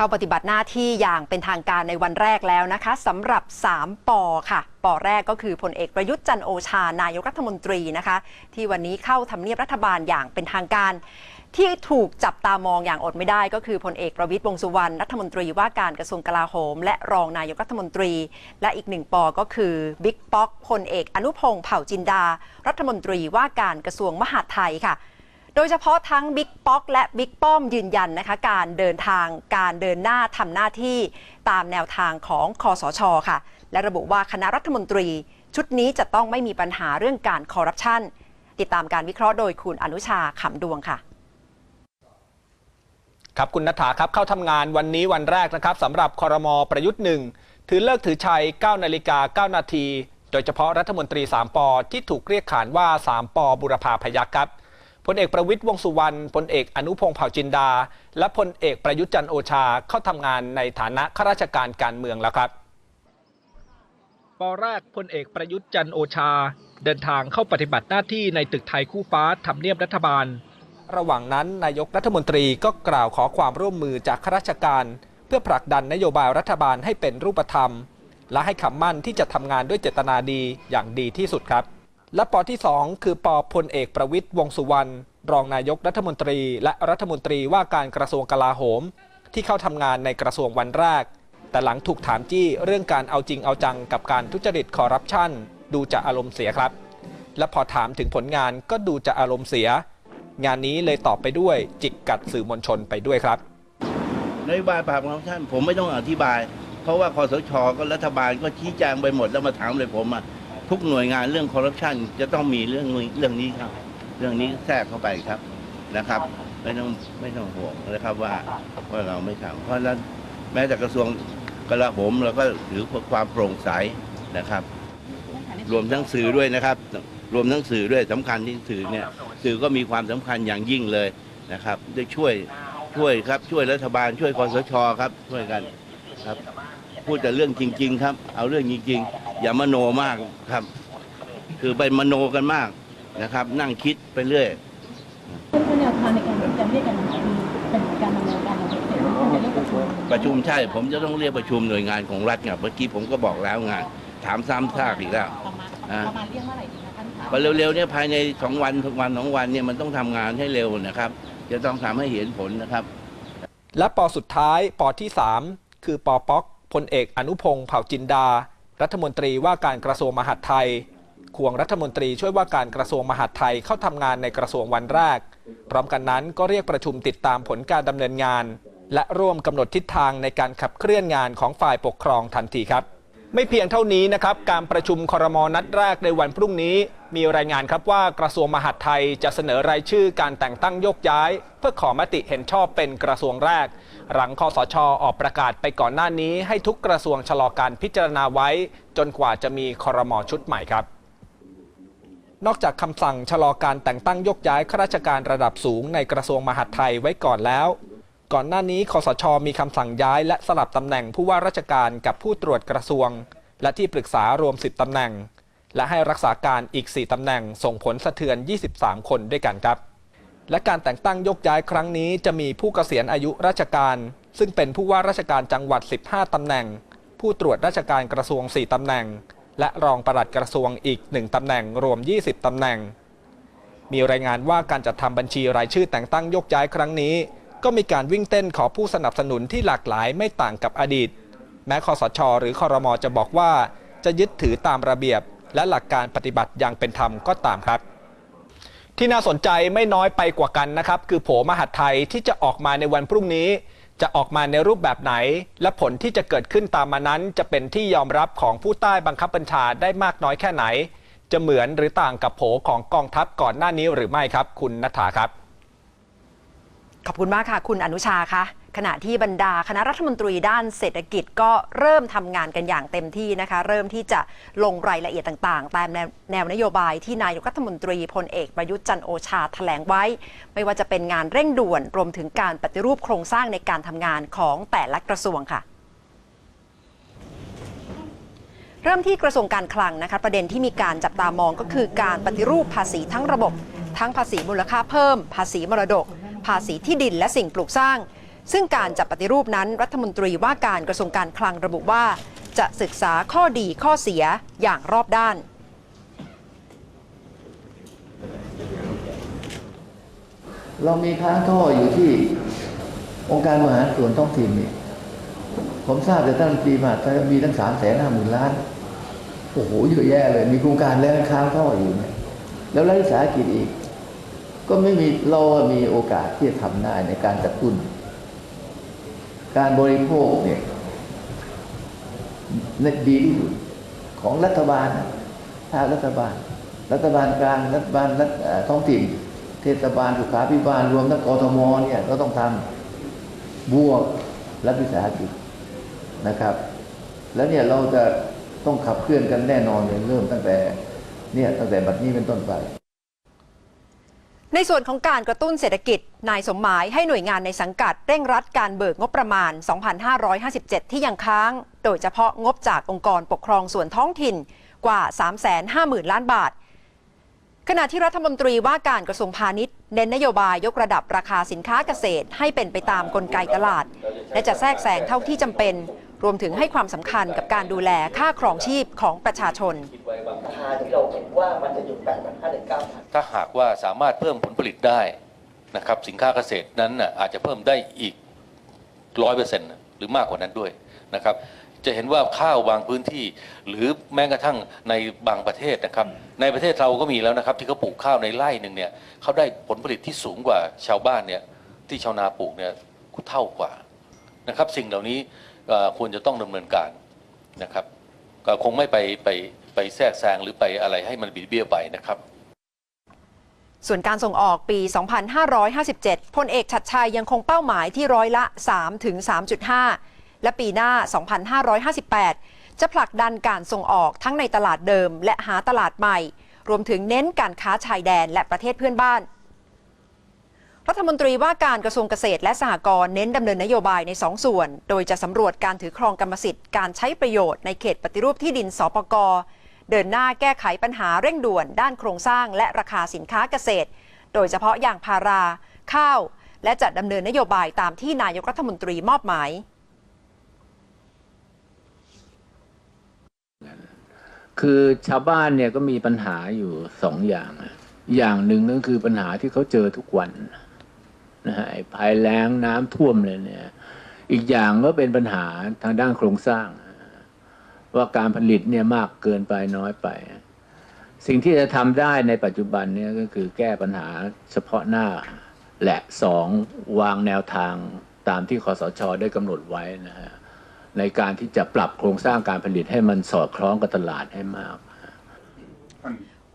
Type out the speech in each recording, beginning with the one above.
เข้าปฏิบัติหน้าที่อย่างเป็นทางการในวันแรกแล้วนะคะสำหรับ 3ปอค่ะปอแรกก็คือพลเอกประยุทธ์จันโอชานายกรัฐมนตรีนะคะ ที่วันนี้เข้าทำเนียบรัฐบาลอย่างเป็นทางการ ที่ถูกจับตามองอย่างอดไม่ได้ ก็คือพลเอกประวิตรวงษ์สุวรรณรัฐมนตรีว่าการกระทรวงกลาโหม และรองนายกรัฐมนตรี และอีกหนึ่งปอก็คือบิ๊กป๊อกพลเอกอนุพงศ์เผ่าจินดา รัฐมนตรีว่าการกระทรวงมหาดไทยค่ะ โดยเฉพาะทั้งบิ๊กป๊อกและบิ๊กป้อมยืนยันนะคะ การเดินทางการเดินหน้าทำหน้าที่ตามแนวทางของคอสชค่ะ และระบุว่าคณะรัฐมนตรี ชุดนี้จะต้องไม่มีปัญหาเรื่องการคอร์รัปชันติดตามการวิเคราะห์โดยคุณอนุชาขำดวงค่ะครับคุณนัฐาครับเข้าทำงานวันนี้วันแรกนะครับสำหรับคอรมอประยุทธ์หนึ่งถือเลิกถือชัย 9 นาฬิกา 9 นาที โดยเฉพาะรัฐมนตรี 3ปอที่ถูกเรียกขานว่า 3ปอบุรพาพยัคฆ์ครับ พลเอกประวิตยวงษ์สุวรรณพลเอกอนุพงศ์เผ่าจินดา และพลเอกประยุทธ์จันทร์โอชาเข้าทำงานในฐานะข้าราชการการเมืองแล้วครับปอแรกพลเอกประยุทธ์จันทร์โอชา เดินทางเข้าปฏิบัติหน้าที่ในตึกไทยคู่ฟ้าทำเนียบรัฐบาล ระหว่างนั้นนายกรัฐมนตรีก็กล่าวขอความร่วมมือจากข้าราชการ เพื่อผลักดันนโยบายรัฐบาลให้เป็นรูปธรรม และให้คำมั่นที่จะทำงานด้วยเจตนาดีอย่างดีที่สุดครับ และปอที่ 2 คือปอพลเอกประวิตยวงสุวรรณรองนายกรัฐมนตรี และรัฐมนตรีว่าการกระทรวงกลาโหม ที่เข้าทำงานในกระทรวงวันแรก แต่หลังถูกถามจี้เรื่องการเอาจริงเอาจังกับการทุจริตคอร์รัปชันดูจะอารมณ์เสียครับ และพอถามถึงผลงานก็ดูจะอารมณ์เสีย งานนี้เลยตอบไปด้วยจิกกัดสื่อมวลชนไปด้วยครับนโยบายปราบคอร์รัปชันผมไม่ต้องอธิบาย เพราะว่าคอสชก็รัฐบาลก็ชี้แจงไปหมดแล้วมาถามเลยผมอะ ทุกหน่วยงานเรื่องคอร์รัปชันจะต้องมีเรื่องนี้เรื่องนี้ครับ เรื่องนี้แทรกเข้าไปครับนะครับ ไม่ต้องไม่ต้องห่วงนะครับว่าว่าเราไม่ทำเพราะฉะนั้นแม้แต่กระทรวงกลาโหมเราก็ถือความโปร่งใสนะครับ รวมทั้งสื่อด้วยนะครับ รวมทั้งสื่อด้วยสำคัญที่สื่อเนี่ยสื่อก็มีความสำคัญอย่างยิ่งเลยนะครับได้ช่วยช่วยครับ ช่วยรัฐบาลช่วยคอสชครับ ช่วยกันครับ พูดแต่เรื่องจริง ๆ ครับ เอาเรื่องจริง ๆ อย่ามโนมากครับ คือไปมโนกันมากนะครับ นั่งคิดไปเรื่อยซึ่งแนวทางในการที่จะเรียกกันคือเป็นการดำเนินการของเสร็จแล้วท่านจะเรียกประชุมประชุมใช่ ผมจะต้องเรียกประชุมหน่วยงานของรัฐไงเมื่อกี้ผมก็บอกแล้วไงถามซ้ำซากอีกแล้วประมาณอ่าประมาณเรียกเมื่อไหร่ดีคะท่านคะพอเร็วๆเนี่ยภายในสองวันทุกวันสองวันเนี่ยมันต้องทำงานให้เร็วนะครับ จะต้องทำให้เห็นผลนะครับ และปอสุดท้ายปอที่ 3 คือปอป๊อกพลเอกอนุพงศ์เผ่าจินดา รัฐมนตรีว่าการกระทรวงมหาดไทยควงรัฐมนตรีช่วยว่าการกระทรวงมหาดไทยเข้าทำงานในกระทรวงวันแรก พร้อมกันนั้นก็เรียกประชุมติดตามผลการดำเนินงาน และร่วมกำหนดทิศทางในการขับเคลื่อนงานของฝ่ายปกครองทันทีครับ ไม่เพียงเท่านี้นะครับ การประชุมครมนัดแรกในวันพรุ่งนี้ มีรายงานครับว่ากระทรวงมหาดไทยจะเสนอรายชื่อการแต่งตั้งโยกย้าย เพื่อขอมติเห็นชอบเป็นกระทรวงแรก หลังคอสชออกประกาศไปก่อนหน้านี้ ให้ทุกกระทรวงชะลอการพิจารณาไว้ จนกว่าจะมีครมชุดใหม่ครับนอกจากคำสั่งชะลอการแต่งตั้งยกย้ายข้าราชการระดับสูงในกระทรวงมหาดไทยไว้ก่อนแล้ว ก่อนหน้านี้คอสชมีคำสั่งย้ายและสลับตำแหน่งผู้ว่าราชการกับผู้ตรวจกระทรวง และที่ปรึกษารวม 10ตำแหน่ง และให้รักษาการอีก 4ตำแหน่งส่งผลสะเทือน 23 คนด้วยกันครับ และการแต่งตั้งยกย้ายครั้งนี้จะมีผู้เกษียณอายุราชการ ซึ่งเป็นผู้ว่าราชการจังหวัด 15ตำแหน่ง ผู้ตรวจราชการกระทรวง 4ตำแหน่ง และรองปลัดกระทรวงอีก 1ตำแหน่งรวม 20ตำแหน่ง มีรายงานว่าการจัดทำบัญชีรายชื่อแต่งตั้งยกย้ายครั้งนี้ ก็มีการวิ่งเต้นขอผู้สนับสนุนที่หลากหลายไม่ต่างกับอดีต แม้คอสช หรือคอรมอจะบอกว่า จะยึดถือตามระเบียบ และหลักการปฏิบัติอย่างเป็นธรรมก็ตามครับ ที่น่าสนใจไม่น้อยไปกว่ากันนะครับ คือโผมหัดไทยที่จะออกมาในวันพรุ่งนี้ จะออกมาในรูปแบบไหน และผลที่จะเกิดขึ้นตามมานั้น จะเป็นที่ยอมรับของผู้ใต้บังคับบัญชาได้มากน้อยแค่ไหน จะเหมือนหรือต่างกับโผของกองทัพก่อนหน้านี้หรือไม่ครับ คุณนัฐาครับ ขอบคุณมากค่ะ คุณอนุชาคะขณะที่บรรดาคณะรัฐมนตรีด้านเศรษฐกิจก็เริ่มทำงานกันอย่างเต็มที่นะคะ เริ่มที่จะลงรายละเอียดต่างๆ ตามแนวแนวนโยบายที่นายกรัฐมนตรีพลเอกประยุทธ์จันโอชาแถลงไว้ ไม่ว่าจะเป็นงานเร่งด่วนรวมถึงการปฏิรูปโครงสร้างในการทำงานของแต่ละกระทรวงค่ะเริ่มที่กระทรวงการคลังนะคะประเด็นที่มีการจับตามองก็คือการปฏิรูปภาษีทั้งระบบ ทั้งภาษีมูลค่าเพิ่ม ภาษีมรดก ภาษีที่ดินและสิ่งปลูกสร้าง ซึ่งการจัดปฏิรูปนั้นรัฐมนตรีว่าการกระทรวงการคลังระบุว่า จะศึกษาข้อดีข้อเสียอย่างรอบด้าน เรามีค้างท่ออยู่ที่องค์การบริหารส่วนท้องถิ่นนี่ผมทราบแต่ท่านปีมาถ้ามีตั้งสามแสนห้าหมื่นล้าน โอ้โหเยอะแยะเลย มีโครงการแล้วค้างท่ออยู่เนี่ยแล้วรัฐวิสาหกิจอีก ก็ไม่มีเรามีโอกาสที่จะทำได้ในการกระตุ้น การบริโภคเนี่ยเนี่ยดีที่สุดของรัฐบาลนะภาครัฐบาล รัฐบาลกลางรัฐบาลรัฐท้องถิ่น เทศบาลสุขาภิบาลรวมทั้งกทมเนี่ยก็ต้องทำบวกรัฐวิสาหกิจนะครับ แล้วเนี่ยเราจะต้องขับเคลื่อนกันแน่นอนเลยเริ่มตั้งแต่เนี่ยตั้งแต่บัดนี้เป็นต้นไป ในส่วนของการกระตุ้นเศรษฐกิจ นายสมหมายให้หน่วยงานในสังกัดเร่งรัดการเบิกงบประมาณ 2,557 ที่ยังค้าง โดยเฉพาะงบจากองค์กรปกครองส่วนท้องถิ่นกว่า 350,000 ล้านบาท ขณะที่รัฐมนตรีว่าการกระทรวงพาณิชย์ เน้นนโยบายยกระดับราคาสินค้าเกษตรให้เป็นไปตามกลไกตลาด และจะแทรกแซงเท่าที่จำเป็น รวมถึงให้ความสำคัญกับการดูแลค่าครองชีพของประชาชนาที่เราเห็นว่ามันจะอยู่8 5 0 0ถึง9,000ถ้าหากว่าสามารถเพิ่มผลผลิตได้นะครับสินค้าเกษตรนั้นน่ะอาจจะเพิ่มได้อีกร้อยเปอร์เซ็นต์หรือมากกว่านั้นด้วยนะครับ จะเห็นว่าข้าวบางพื้นที่ หรือแม้กระทั่งในบางประเทศนะครับ ในประเทศเราก็มีแล้วนะครับ ที่เขาปลูกข้าวในไร่หนึ่งเนี่ยเขาได้ผลผลิตที่สูงกว่าชาวบ้านเนี่ยที่ชาวนาปลูกเนี่ยเท่ากว่านะครับ สิ่งเหล่านี้ควรจะต้องดำเนินการนะครับ ก็คงไม่ไปไป ไปแทรกแซงหรือไปอะไรให้มันบิดเบี้ยวไปนะครับส่วนการส่งออกปี 2557 พลเอกชัดชัยยังคงเป้าหมายที่ร้อยละ 3 ถึง 3.5 และปีหน้า 2558 จะผลักดันการส่งออกทั้งในตลาดเดิมและหาตลาดใหม่ รวมถึงเน้นการค้าชายแดนและประเทศเพื่อนบ้าน รัฐมนตรีว่าการกระทรวงเกษตรและสหกรณ์เน้นดำเนินนโยบายใน 2 ส่วน โดยจะสำรวจการถือครองกรรมสิทธิ์การใช้ประโยชน์ในเขตปฏิรูปที่ดินสปก เดินหน้าแก้ไขปัญหาเร่งด่วนด้านโครงสร้างและราคาสินค้าเกษตร โดยเฉพาะอย่างพารา ข้าว และจะดำเนินนโยบายตามที่นายกรัฐมนตรีมอบหมาย คือชาวบ้านเนี่ยก็มีปัญหาอยู่สองอย่าง อย่างหนึ่งก็คือปัญหาที่เขาเจอทุกวันนะฮะภัยแล้งน้ำท่วมเลยเนี่ย อีกอย่างก็เป็นปัญหาทางด้านโครงสร้าง ว่าการผลิตเนี่ยมากเกินไปน้อยไป สิ่งที่จะทำได้ในปัจจุบันเนี่ยก็คือแก้ปัญหาเฉพาะหน้า และสองวางแนวทางตามที่คอสชได้กำหนดไว้นะฮะในการที่จะปรับโครงสร้างการผลิตให้มันสอดคล้องกับตลาดให้มาก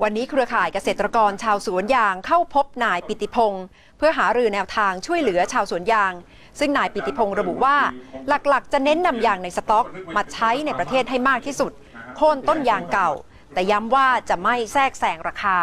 วันนี้เครือข่ายเกษตรกรชาวสวนยางเข้าพบนายปิติพงศ์เพื่อหารือแนวทางช่วยเหลือชาวสวนยาง ซึ่งนายปิติพงศ์ระบุว่า หลักๆ จะเน้นนำยางในสต็อกมาใช้ในประเทศให้มากที่สุด โค่นต้นยางเก่า แต่ย้ำว่าจะไม่แทรกแซงราคา